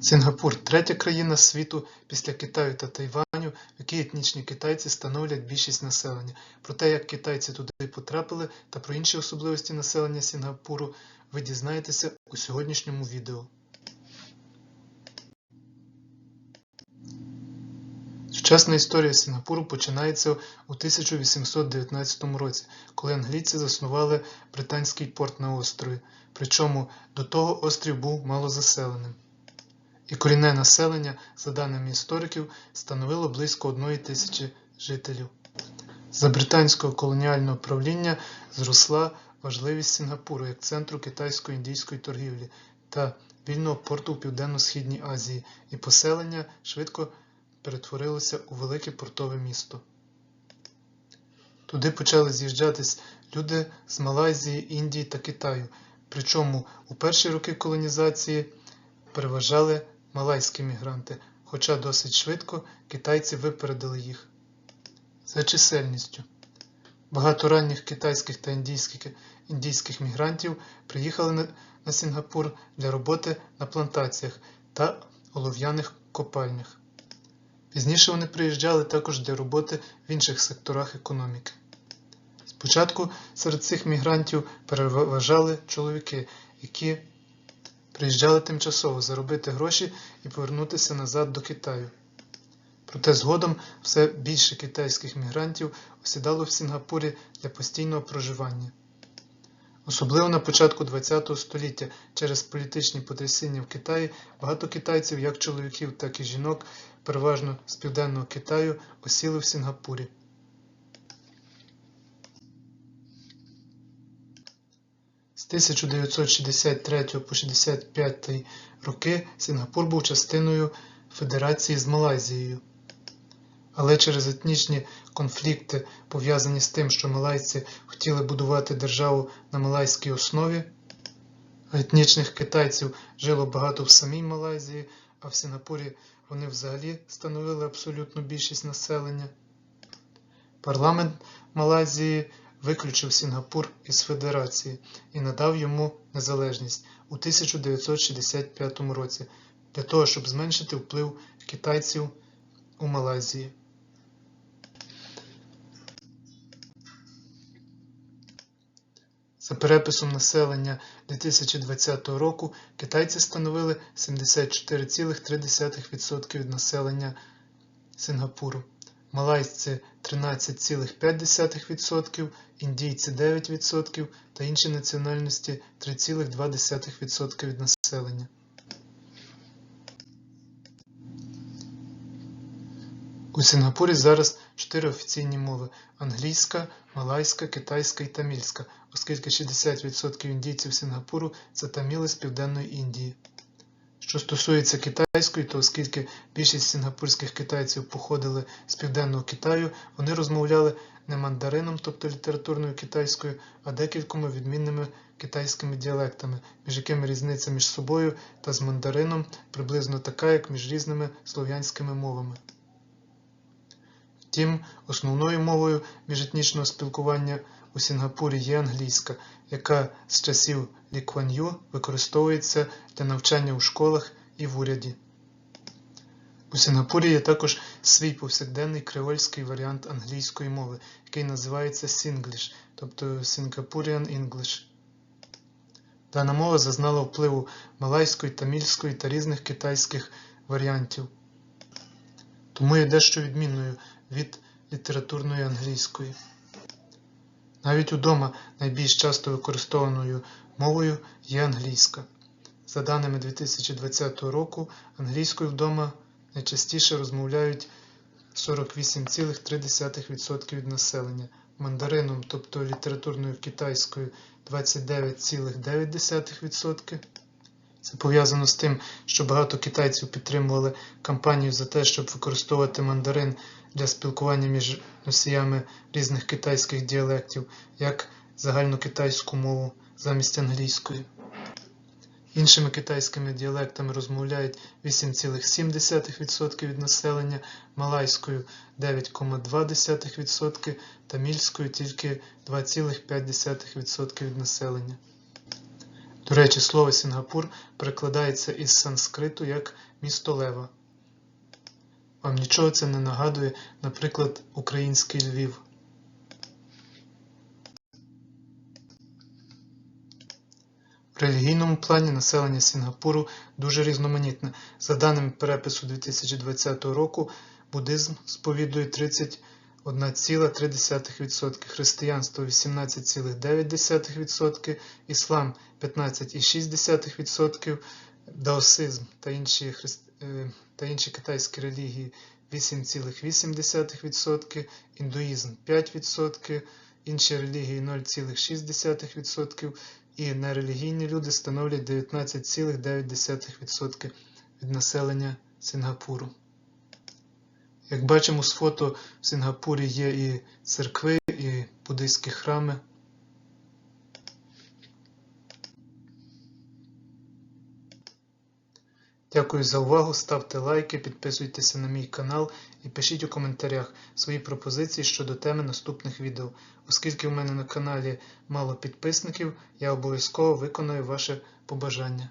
Сінгапур третя країна світу після Китаю та Тайваню, в якій етнічні китайці становлять більшість населення. Про те, як китайці туди потрапили та про інші особливості населення Сінгапуру ви дізнаєтеся у сьогоднішньому відео. Сучасна історія Сінгапуру починається у 1819 році, коли англійці заснували британський порт на острові, причому до того острів був малозаселеним. І корінне населення, за даними істориків, становило близько одної тисячі жителів. За британського колоніального правління зросла важливість Сінгапуру як центру китайсько-індійської торгівлі та вільного порту у Південно-Східній Азії, і поселення швидко перетворилося у велике портове місто. Туди почали з'їжджатись люди з Малайзії, Індії та Китаю, причому у перші роки колонізації переважали малайські мігранти, хоча досить швидко китайці випередили їх. За чисельністю. Багато ранніх китайських та індійських, індійських мігрантів приїхали на, на Сінгапур для роботи на плантаціях та олов'яних копальнях. Пізніше вони приїжджали також для роботи в інших секторах економіки. Спочатку серед цих мігрантів переважали чоловіки, які приїжджали тимчасово заробити гроші і повернутися назад до Китаю. Проте згодом все більше китайських мігрантів осідало в Сінгапурі для постійного проживання. Особливо на початку ХХ століття через політичні потрясіння в Китаї багато китайців, як чоловіків, так і жінок, переважно з південного Китаю, осіли в Сінгапурі. З 1963 по 65 роки Сінгапур був частиною Федерації з Малайзією. Але через етнічні конфлікти, пов'язані з тим, що малайці хотіли будувати державу на малайській основі, етнічних китайців жило багато в самій Малайзії, а в Сінгапурі вони взагалі становили абсолютну більшість населення. Парламент Малайзії виключив Сінгапур із Федерації і надав йому незалежність у 1965 році для того, щоб зменшити вплив китайців у Малайзії. За переписом населення 2020 року китайці становили 74,3% від населення Сингапуру, малайці 13,5%, індійці 9% та інші національності 3,2% від населення. У Сінгапурі зараз чотири офіційні мови англійська, малайська, китайська і тамільська, оскільки 60% індійців Сінгапуру це таміли з Південної Індії. Що стосується китайської, то оскільки більшість сінгапурських китайців походили з Південного Китаю, вони розмовляли не мандарином, тобто літературною китайською, а декількома відмінними китайськими діалектами, між якими різниця між собою та з мандарином приблизно така, як між різними слов'янськими мовами. Втім, основною мовою міжетнічного спілкування у Сінгапурі є англійська, яка з часів Лі Куан Ю використовується для навчання у школах і в уряді. У Сінгапурі є також свій повсякденний креольський варіант англійської мови, який називається Сінгліш, тобто Singaporean English. Дана мова зазнала впливу малайської, тамільської та різних китайських варіантів, тому є дещо відмінною від літературної англійської. Навіть удома найбільш часто використованою мовою є англійська. За даними 2020 року, англійською вдома найчастіше розмовляють 48,3% від населення, мандарином, тобто літературною китайською 29,9%. Це пов'язано з тим, що багато китайців підтримували кампанію за те, щоб використовувати мандарин для спілкування між носіями різних китайських діалектів, як загальнокитайську мову замість англійської. Іншими китайськими діалектами розмовляють 8,7% від населення, малайською 9,2%, тамільською тільки 2,5% від населення. До речі, слово Сінгапур перекладається із санскриту як місто Лева. Вам нічого це не нагадує, наприклад, український Львів. В релігійному плані населення Сінгапуру дуже різноманітне. За даними перепису 2020 року, буддизм сповідує 31,3%, християнство 18,9%, іслам 15,6%, даосизм та інші, е, та інші китайські релігії 8,8%, індуїзм 5%, інші релігії 0,6% і нерелігійні люди становлять 19,9% від населення Сінгапуру. Як бачимо з фото, в Сінгапурі є і церкви, і буддийські храми. Дякую за увагу, ставте лайки, підписуйтеся на мій канал і пишіть у коментарях свої пропозиції щодо теми наступних відео. Оскільки в мене на каналі мало підписників, я обов'язково виконую ваше побажання.